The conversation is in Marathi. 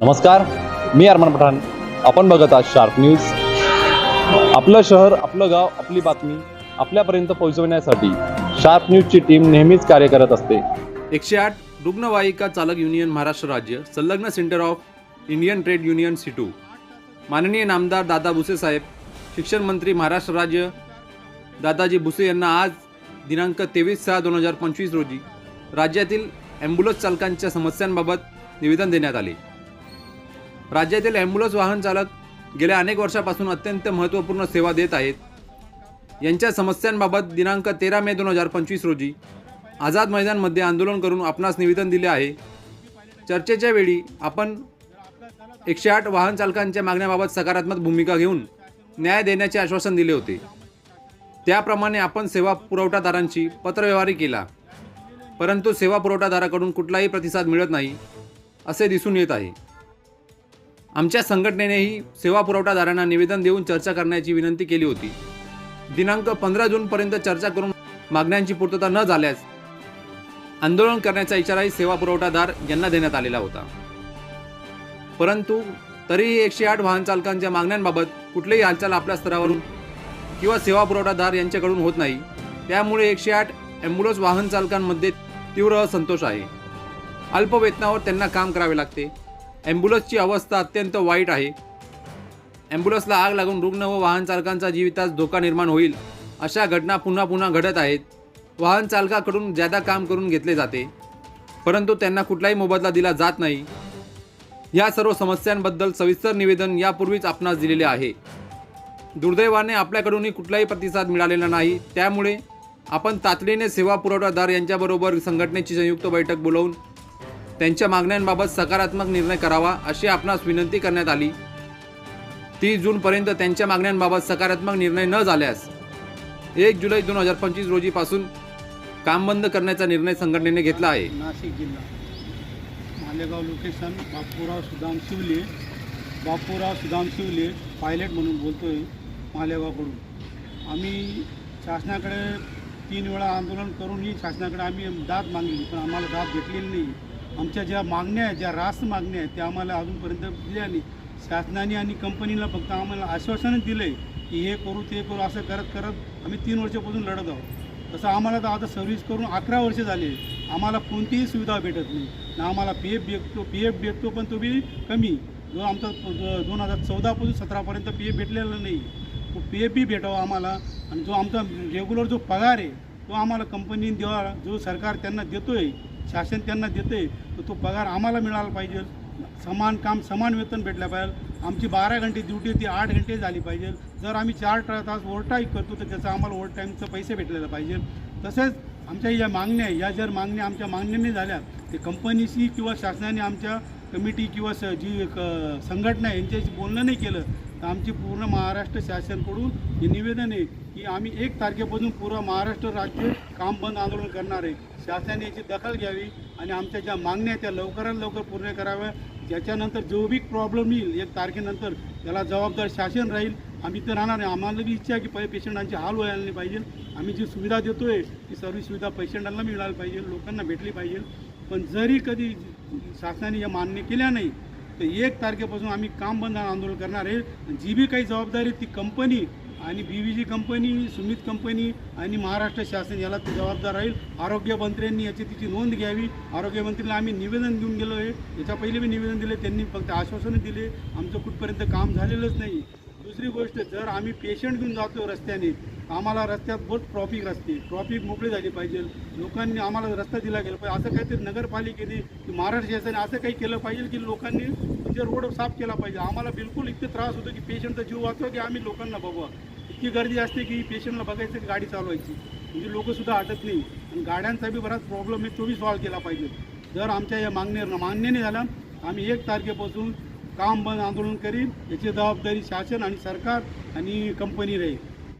नमस्कार मी अरमान पठाण. आपण बघत आहात शार्प न्यूज आपलं शहर आपलं गाव आपली बातमी आपल्यापर्यंत पोहोचवण्यासाठी शार्प न्यूजची टीम नेहमीच कार्य करत असते. एकशे आठ रुग्णवाहिका चालक युनियन महाराष्ट्र राज्य संलग्न centre of Indian trade union CITU माननीय नामदार दादा भुसे साहेब शिक्षण मंत्री महाराष्ट्र राज्य दादाजी भुसे यांना आज दिनांक तेवीस सहा दोन हजार पंचवीस रोजी राज्यातील ॲम्ब्युलन्स चालकांच्या समस्यांबाबत निवेदन देण्यात आले. राज्यातील ॲम्ब्युलन्स वाहन चालक गेल्या अनेक वर्षापासून अत्यंत महत्त्वपूर्ण सेवा देत आहेत. यांच्या समस्यांबाबत दिनांक तेरा मे दोन हजार पंचवीस रोजी आझाद मैदानमध्ये आंदोलन करून आपणास निवेदन दिले आहे. चर्चेच्या वेळी आपण एकशे आठ वाहन चालकांच्या मागण्याबाबत सकारात्मक भूमिका घेऊन न्याय देण्याचे आश्वासन दिले होते. त्याप्रमाणे आपण सेवा पुरवठादारांशी पत्रव्यवहारही केला. परंतु सेवा पुरवठादाराकडून कुठलाही प्रतिसाद मिळत नाही असे दिसून येत आहे. आमच्या संघटनेनेही सेवा पुरवठादारांना निवेदन देऊन चर्चा करण्याची विनंती केली होती. दिनांक पंधरा जूनपर्यंत चर्चा करून मागण्यांची पूर्तता न झाल्यास आंदोलन करण्याचा इशाराही सेवा पुरवठादार यांना देण्यात आलेला होता. परंतु तरीही एकशे आठ वाहन चालकांच्या मागण्यांबाबत कुठलीही हालचाल आपल्या स्तरावरून किंवा सेवा पुरवठादार यांच्याकडून होत नाही. त्यामुळे एकशे आठ ॲम्ब्युलन्स वाहन चालकांमध्ये तीव्र असंतोष आहे. अल्प वेतनावर त्यांना काम करावे लागते. ॲम्ब्युलन्सची अवस्था अत्यंत वाईट आहे. ॲम्ब्युलन्सला आग लागून रुग्ण व वाहन चालकांचा जीवितास धोका निर्माण होईल अशा घटना पुन्हा पुन्हा घडत आहेत. वाहन चालकाकडून ज्यादा काम करून घेतले जाते परंतु त्यांना कुठलाही मोबदला दिला जात नाही. या सर्व समस्यांबद्दल सविस्तर निवेदन यापूर्वीच आपणास दिलेले आहे. दुर्दैवाने आपल्याकडूनही कुठलाही प्रतिसाद मिळालेला नाही. त्यामुळे आपण तातडीने सेवा पुरवठादार यांच्याबरोबर संघटनेची संयुक्त बैठक बोलवून त्यांच्या मागण्यांबाबत सकारात्मक निर्णय करावा अशी आपणास विनंती करण्यात आली. तीस जूनपर्यंत त्यांच्या मागण्यांबाबत सकारात्मक निर्णय न झाल्यास एक जुलै दोन हजार पंचवीस रोजीपासून काम बंद करण्याचा निर्णय संघटनेने घेतला आहे. नाशिक जिल्हा. मालेगाव लोकेशन बापूराव सुदाम शिवले. बापूराव सुदाम शिवले पायलट म्हणून बोलतो आहे मालेगावकडून. आम्ही शासनाकडे तीन वेळा आंदोलन करूनही शासनाकडे आम्ही दाद मागली पण आम्हाला दाद भेटलेली नाही. आमच्या ज्या मागण्या आहेत ज्या रास्त मागण्या आहेत त्या आम्हाला अजूनपर्यंत दिल्या नाही. शासनाने आणि कंपनीला फक्त आम्हाला आश्वासनच दिलं आहे की हे करू ते करू असं करत करत आम्ही तीन वर्षापासून लढत आहोत. तसं आम्हाला तर आता सर्व्हिस करून अकरा वर्ष झाले आम्हाला कोणतीही सुविधा भेटत नाही. ना आम्हाला पी एफ भेटतो पी एफ भेटतो पण तो बी कमी. जो आमचा दोन हजार चौदापासून सतरापर्यंत पी एफ भेटलेला नाही. तो पी एफ बी भेटावा आम्हाला. आणि जो आमचा रेग्युलर जो पगार आहे तो आम्हाला कंपनीने द्यावा जो सरकार त्यांना देतो आहे शासन त्यांना देते तर तो पगार आम्हाला मिळाला पाहिजे. समान काम समान वेतन भेटलं पाहिजे. आमची बारा घंटे ड्युटी ती आठ घंटे झाली पाहिजे. जर आम्ही चार तास ओव्हरटाईम करतो तर त्याचा आम्हाला ओव्हरटाईमचं पैसे भेटलेलं पाहिजे. तसेच आमच्या या मागण्या या जर मागण्या आमच्या मागण्याने झाल्या ते कंपनीशी किंवा शासनाने आमच्या कमिटी किंवा स जी क- संघटना यांच्याशी बोलणं नाही केलं तर आमची पूर्ण महाराष्ट्र शासनाकडून हे निवेदन आहे की आम्ही एक तारखेपासून पूर्ण महाराष्ट्र राज्य काम बंद आंदोलन करणार आहे. शासनाने याची दखल घ्यावी आणि आमच्या ज्या मागण्या त्या लवकरात लवकर पूर्ण कराव्या. ज्याच्यानंतर जो बी प्रॉब्लेम येईल एक तारखेनंतर त्याला जबाबदार शासन राहील. आम्ही तर राहणार नाही आम्हाला बी इच्छा आहे की पहिले पेशंटांची हाल व्हायला नाही पाहिजे. आम्ही जी सुविधा देतो आहे ती सर्व सुविधा पेशंटांना मिळायला पाहिजे लोकांना भेटली पाहिजे. पण जरी कधी शासनाने या मान्य केल्या नाही तर एक तारखेपासून आम्ही काम बंद आंदोलन करणार आहे. जी बी काही जबाबदारी ती कंपनी आणि B V G company Sumit company आणि महाराष्ट्र शासन याला ते जबाबदार राहील. आरोग्यमंत्र्यांनी याची तिची नोंद घ्यावी. आरोग्यमंत्रीला आम्ही निवेदन देऊन गेलो आहे. याच्या पहिले मी निवेदन दिले त्यांनी फक्त आश्वासनं दिले. आमचं कुठपर्यंत काम झालेलंच नाही. दुसरी गोष्ट जर आम्ही पेशंट घेऊन जातो रस्त्याने आम्हाला रस्त्यात बहुत ट्रॉफिक रस्ते ट्रॉफिक मोकळी झाली पाहिजे. लोकांनी आम्हाला रस्ता दिला गेला पाहिजे. असं काहीतरी नगरपालिकेने की महाराष्ट्र शासनाने असं काही केलं पाहिजे की लोकांनी म्हणजे रोड साफ केला पाहिजे. आम्हाला बिलकुल इतके त्रास होतो की पेशंटचा जीव वाचवा की आम्ही लोकांना बघवा. इतकी गर्दी असते की पेशंटला बघायचं की गाडी चालवायची. म्हणजे लोकंसुद्धा हटत नाही. आणि गाड्यांचा बी बराच प्रॉब्लेम आहे तो बी सॉल्व्ह केला पाहिजे. जर आमच्या या मागण्या मागण्याने झाला आम्ही एक तारखेपासून काम बंद आंदोलन करीन याची जबाबदारी शासन आणि सरकार आणि कंपनी राहील.